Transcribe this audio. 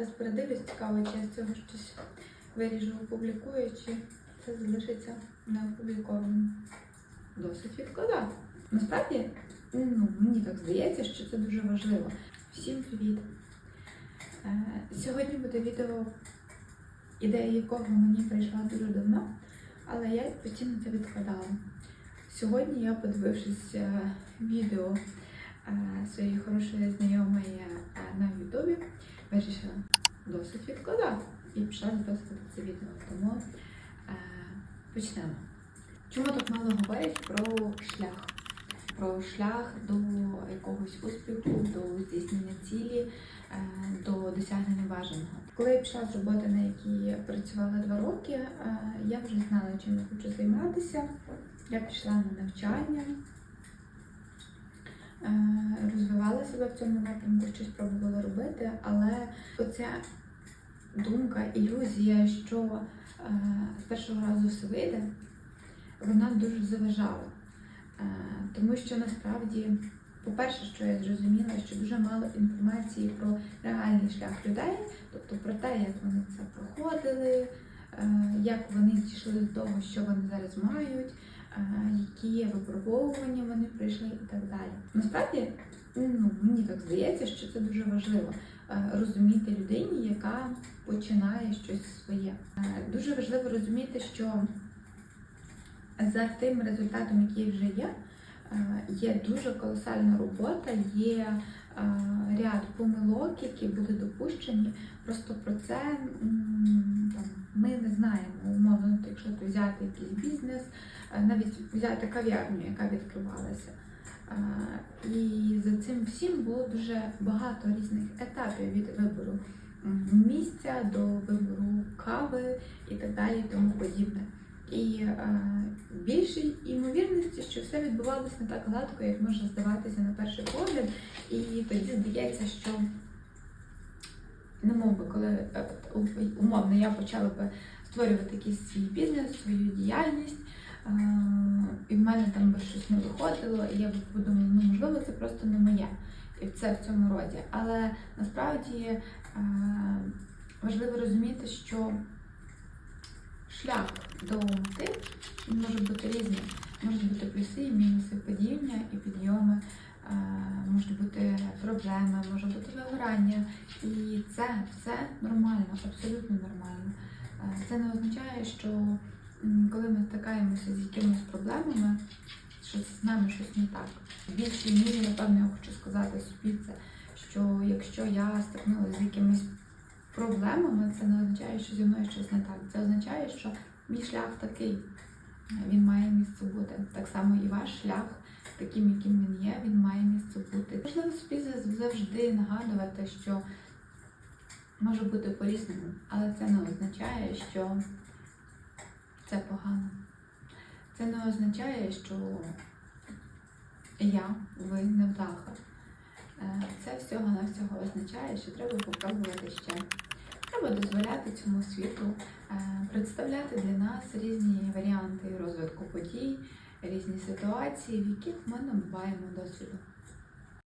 Зараз передивлюсь, цікаво, чи я з цього щось виріжу, опублікую, чи це залишиться неопублікованим. Досить відкладати. Насправді, ну, мені так здається, що це дуже важливо. Всім привіт! Е, Сьогодні буде відео, ідея якого мені прийшла дуже давно, але я постійно це відкладала. Сьогодні я, подивившись е, відео е, своєї хорошої знайомої на Ютубі, вирішила досить відкладати і пішла записувати це відео. Тому е, почнемо. Чому так мало говорять про шлях? Про шлях до якогось успіху, до здійснення цілі, е, до досягнення бажаного. Коли я пішла з роботи, на якій працювала два роки, е, я вже знала, чим я хочу займатися. Я пішла на навчання, розвивала себе в цьому напрямку, щось пробувала робити, але оця думка, ілюзія, що е, з першого разу все вийде, вона дуже заважала. Е, Тому що насправді, по-перше, що я зрозуміла, що дуже мало інформації про реальний шлях людей, тобто про те, як вони це проходили, е, як вони дійшли до того, що вони зараз мають, е, які випробовування вони пройшли і так далі. Насправді, ну, мені так здається, що це дуже важливо е, розуміти людині, яка починає щось своє. Е, Дуже важливо розуміти, що за тим результатом, який вже є, е, є дуже колосальна робота, є е, ряд помилок, які були допущені. Просто про це там, ми не знаємо. Умовно, якщо то взяти якийсь бізнес, е, навіть взяти кав'ярню, яка відкривалася. Е, І за цим всім було дуже багато різних етапів від вибору місця до вибору кави і так далі, і тому подібне. І е, більшій ймовірності, що все відбувалося не так гладко, як може здаватися на перший погляд. Тоді здається, що не мов би, коли е, умовно я почала би створювати якийсь свій бізнес, свою діяльність, е, і в мене там би щось не виходило, і я б подумала, ну можливо, це просто не моє. І це в цьому роді. Але насправді е, важливо розуміти, що шлях до мети може бути різним. Можуть бути плюси і мінуси, падіння і підйоми, можуть бути проблеми, може бути вигорання. І це все нормально, абсолютно нормально. Е, Це не означає, що коли ми стикаємося з якимись проблемами, що з нами щось не так. В більшій мірі, напевно, я хочу сказати собі це, що якщо я стикнулася з якимись проблемами, це не означає, що зі мною щось не так. Це означає, що мій шлях такий, він має місце бути. Так само і ваш шлях, таким, яким він є, він має місце бути. Можливо, собі завжди нагадувати, що може бути по-різному, але це не означає, що це погано. Це не означає, що я, ви невдаха. Е, Це всього-навсього означає, що треба попробувати ще. Треба дозволяти цьому світу е, представляти для нас різні варіанти розвитку подій, різні ситуації, в яких ми набуваємо досвіду.